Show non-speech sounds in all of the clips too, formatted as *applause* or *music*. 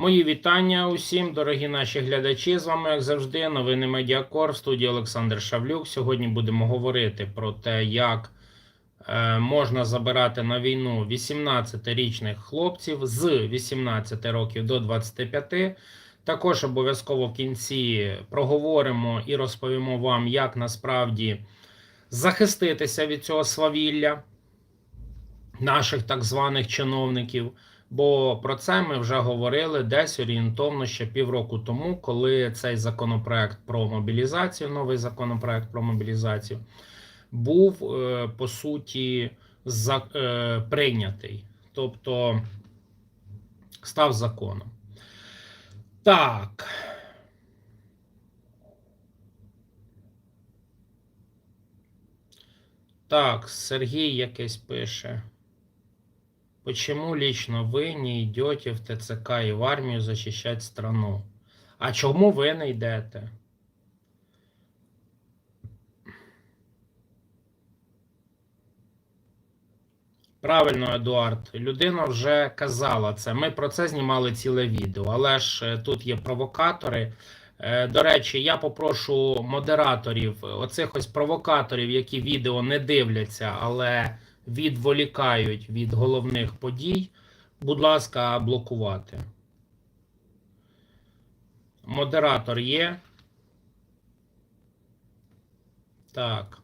Мої вітання усім, дорогі наші глядачі. З вами, як завжди, новини Медіакор в студії Олександр Шавлюк. Сьогодні будемо говорити про те, як е, можна забирати на війну 18-річних хлопців з 18 років до 25. Також обов'язково в кінці проговоримо і розповімо вам, як насправді захиститися від цього свавілля наших так званих чиновників. Бо про це ми вже говорили десь орієнтовно ще півроку тому, коли цей законопроект про мобілізацію, новий законопроект про мобілізацію, був е, по суті за, е, прийнятий, тобто став законом. Так. Так, Сергій якийсь пише. Почему лично вы не йдете в ТЦК і в армію захищати страну? А чому ви не йдете? Правильно, Едуард. Людина вже казала це. Ми про це знімали ціле відео, але ж е, тут є провокатори. Е, До речі, я попрошу модераторів, оцих ось провокаторів, які відео не дивляться, але відволікають від головних подій, будь ласка, блокувати. Модератор є. Так.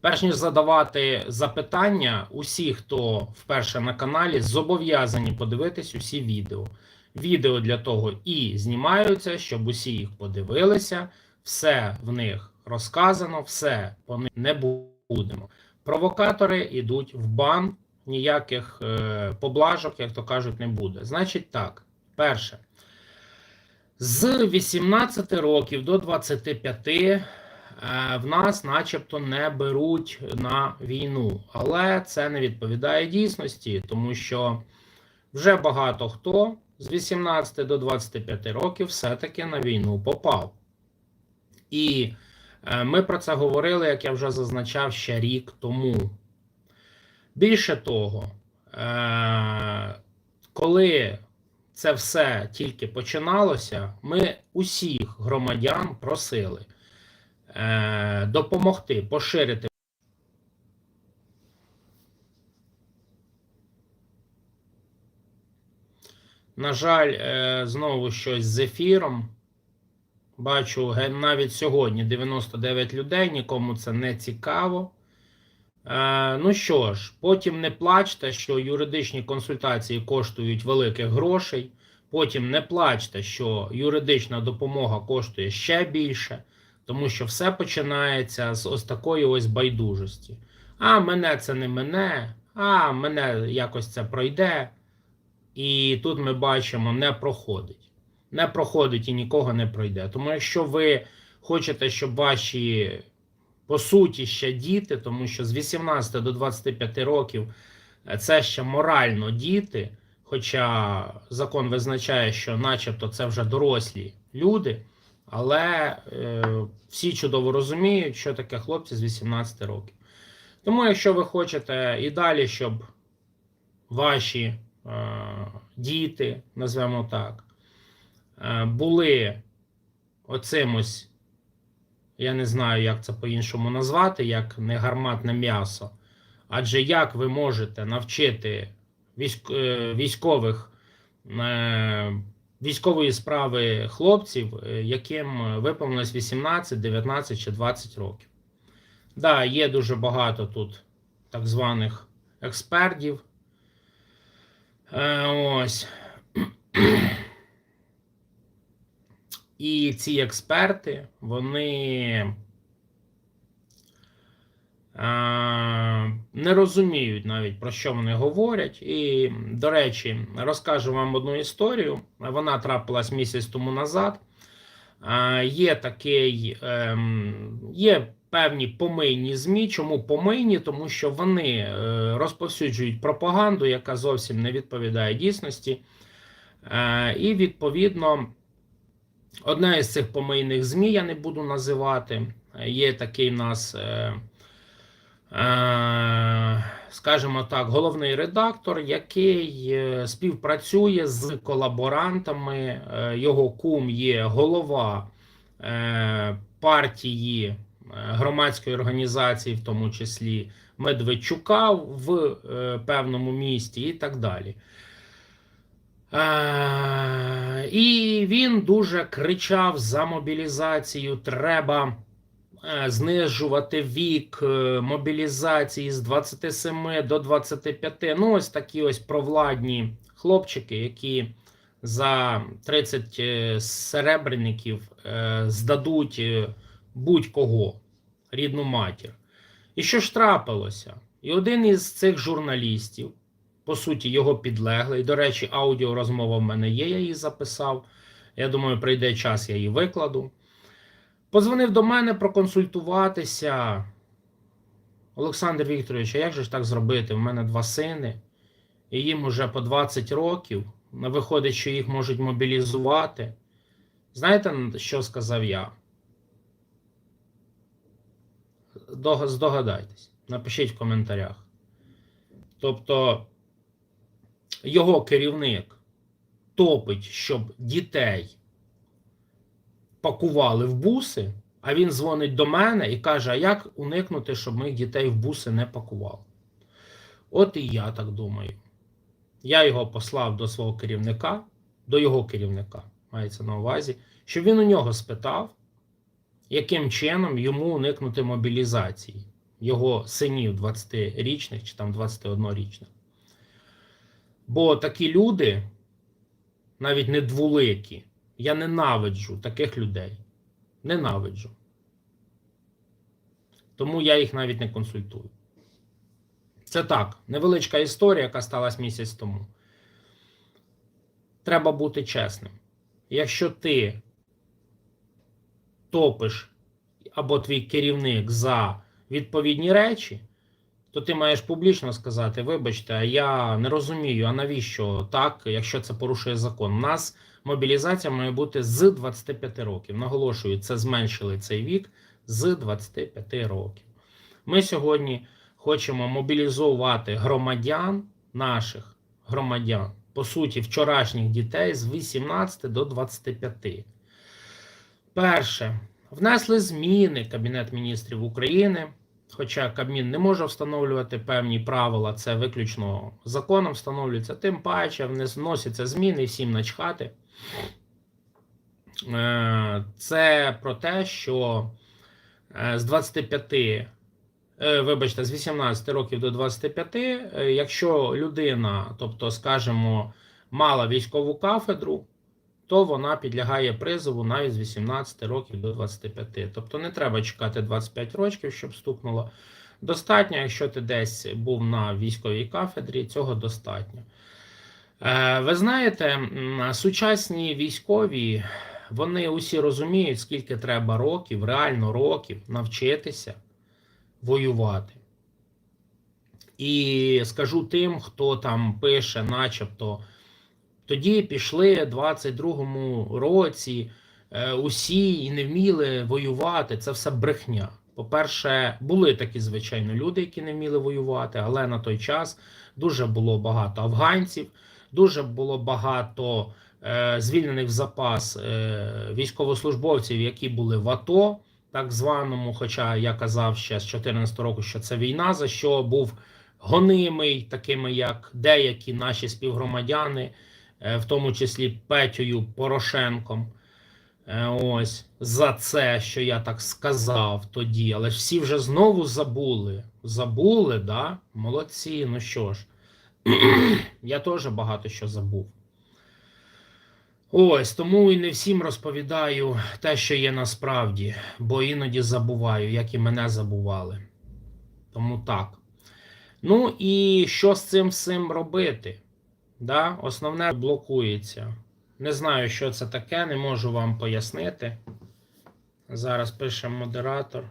Перш ніж задавати запитання, усі, хто вперше на каналі, зобов'язані подивитись усі відео. Відео для того і знімаються, щоб усі їх подивилися, все в них розказано, все по них не будемо. Провокатори йдуть в бан, ніяких е, поблажок, як то кажуть, не буде. Значить так, перше. З 18 років до 25 е, в нас начебто не беруть на війну. Але це не відповідає дійсності, тому що вже багато хто з 18 до 25 років все-таки на війну попав. І ми про це говорили, як я вже зазначав, ще рік тому. Більше того, е, коли це все тільки починалося, ми усіх громадян просили е, допомогти поширити. На жаль, е, знову щось з ефіром. Бачу, навіть сьогодні 99 людей, нікому це не цікаво. Е, ну що ж, потім не плачте, що юридичні консультації коштують великих грошей. Потім не плачте, що юридична допомога коштує ще більше, тому що все починається з ось такої ось байдужості. А мене це не мене, а мене якось це пройде. І тут ми бачимо, не проходить. Не проходить і нікого не пройде. Тому якщо ви хочете, щоб ваші по суті ще діти, тому що з 18 до 25 років е, це ще морально діти, хоча закон визначає, що начебто це вже дорослі люди, але е, всі чудово розуміють, що таке хлопці з 18 років. Тому, якщо ви хочете і далі, щоб ваші е, діти, назвемо так, були оцим ось я не знаю, як це по-іншому назвати, як не гарматне м'ясо. Адже як ви можете навчити е, військових е, військової справи хлопців, е, яким виповнилось 18, 19 чи 20 років? Да, є дуже багато тут так званих експертів. Е, Ось. І ці експерти, вони е, не розуміють навіть про що вони говорять. І, до речі, розкажу вам одну історію. Вона трапилась місяць тому назад. Е, є такий, е, є певні помийні ЗМІ. Чому помийні? Тому що вони е, розповсюджують пропаганду, яка зовсім не відповідає дійсності. І відповідно. Одна із цих помийних ЗМІ я не буду називати. Є такий в нас е, е, скажімо так, головний редактор, який е, співпрацює з колаборантами. Е, Його кум є голова е, партії е, громадської організації, в тому числі Медведчука в е, певному місті і так далі. Е, І він дуже кричав за мобілізацію. Треба е, знижувати вік е, мобілізації з 27 до 25. Ну, ось такі ось провладні хлопчики, які за 30 е, серебряників здадуть будь-кого рідну матір. І що ж трапилося? І один із цих журналістів, по суті, його підлеглий. До речі, аудіорозмова в мене є, я її записав. Я думаю, прийде час, я її викладу. Позвонив до мене проконсультуватися. Олександр Вікторович, а як же ж так зробити? У мене два сини, і їм уже по 20 років. Виходить, що їх можуть мобілізувати. Знаєте, що сказав я? Здогадайтесь, напишіть в коментарях. Тобто, його керівник топить, щоб дітей пакували в буси, а він дзвонить до мене і каже: а як уникнути, щоб моїх дітей в буси не пакували? От і я так думаю. Я його послав до свого керівника, до його керівника, мається на увазі, щоб він у нього спитав, яким чином йому уникнути мобілізації його синів 20-річних чи там 21-річних. Бо такі люди, навіть не двуликі, я ненавиджу таких людей. Ненавиджу. Тому я їх навіть не консультую. Це так, невеличка історія, яка сталася місяць тому. Треба бути чесним. Якщо ти топиш або твій керівник за відповідні речі, то ти маєш публічно сказати: вибачте, а я не розумію, а навіщо так, якщо це порушує закон. У нас мобілізація має бути з 25 років. Наголошую, це зменшили цей вік з 25 років. Ми сьогодні хочемо мобілізувати громадян, наших громадян, по суті, вчорашніх дітей з 18 до 25. Перше, внесли зміни Кабінет міністрів України. Хоча Кабмін не може встановлювати певні правила, це виключно законом встановлюється, тим паче вносяться зміни всім начхати. Е, Це про те, що е, з 25, е, вибачте, з 18 років до 25, е, якщо людина, тобто, скажімо, мала військову кафедру, то вона підлягає призову навіть з 18 років до 25. Тобто не треба чекати 25 років, щоб стукнуло. Достатньо, якщо ти десь був на військовій кафедрі, цього достатньо. Е, Ви знаєте, сучасні військові, вони усі розуміють, скільки треба років, реально років навчитися воювати. І скажу тим, хто там пише, начебто. Тоді пішли в 22-му році е, усі і не вміли воювати. Це все брехня. По-перше, були такі, звичайно, люди, які не вміли воювати, але на той час дуже було багато афганців, дуже було багато е, звільнених в запас е, військовослужбовців, які були в АТО, так званому. Хоча я казав ще з 14 року, що це війна, за що був гонимий, такими як деякі наші співгромадяни. Е, в тому числі Петєю Порошенком. Е, Ось за це, що я так сказав тоді. Але ж всі вже знову забули. Забули, да? Молодці. Ну що ж, *clears throat* я теж багато що забув. Ось тому і не всім розповідаю те, що є насправді, бо іноді забуваю, як і мене забували. Тому так. Ну і що з цим всім робити? Да, Основне блокується. Не знаю, що це таке, не можу вам пояснити. Зараз пише модератор.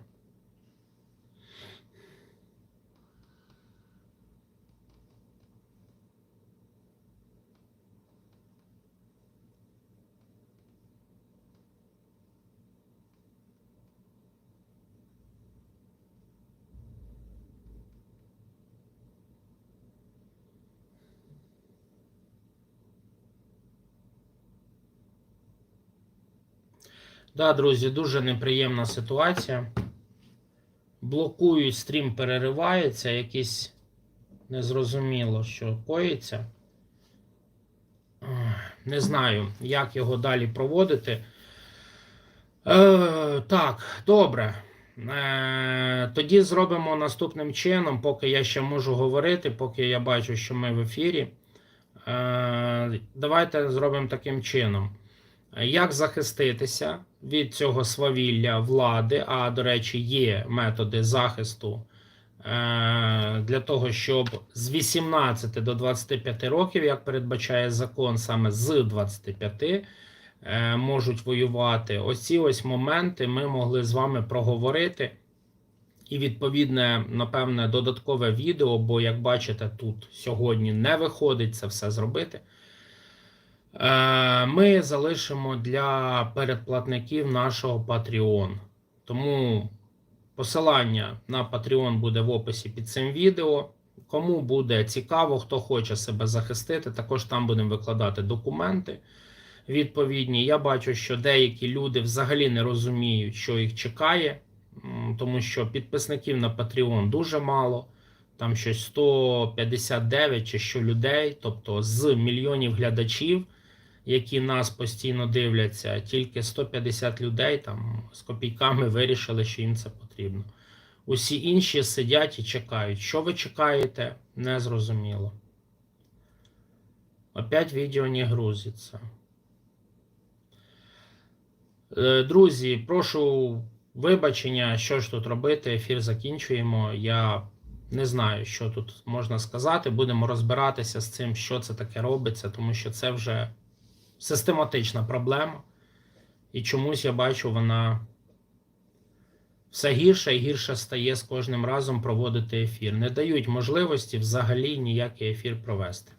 Да, друзі, дуже неприємна ситуація. Блокують, стрім переривається, якийсь незрозуміло, що коїться. Не знаю, як його далі проводити. Е, так, добре. Е, тоді зробимо наступним чином, поки я ще можу говорити, поки я бачу, що ми в ефірі. Е, давайте зробимо таким чином. Як захиститися від цього свавілля влади? А, до речі, є методи захисту е, для того, щоб з 18 до 25 років, як передбачає закон, саме з 25 е, можуть воювати. Ось ці ось моменти ми могли з вами проговорити. І відповідне, напевне, додаткове відео, бо, як бачите, тут сьогодні не виходить це все зробити. Е, Ми залишимо для передплатників нашого Patreon. Тому посилання на Patreon буде в описі під цим відео. Кому буде цікаво, хто хоче себе захистити, також там будемо викладати документи відповідні. Я бачу, що деякі люди взагалі не розуміють, що їх чекає, тому що підписників на Patreon дуже мало. Там щось 159 чи що людей, тобто з мільйонів глядачів, які нас постійно дивляться, тільки 150 людей там з копійками вирішили, що їм це потрібно. Усі інші сидять і чекають. Що ви чекаєте? Незрозуміло. Опять відео не грузиться. Е, Друзі, прошу вибачення, що ж тут робити. Ефір закінчуємо. Я не знаю, що тут можна сказати. Будемо розбиратися з цим, що це таке робиться, тому що це вже систематична проблема. І чомусь я бачу, вона все гірше і гірше стає з кожним разом проводити ефір. Не дають можливості взагалі ніякий ефір провести.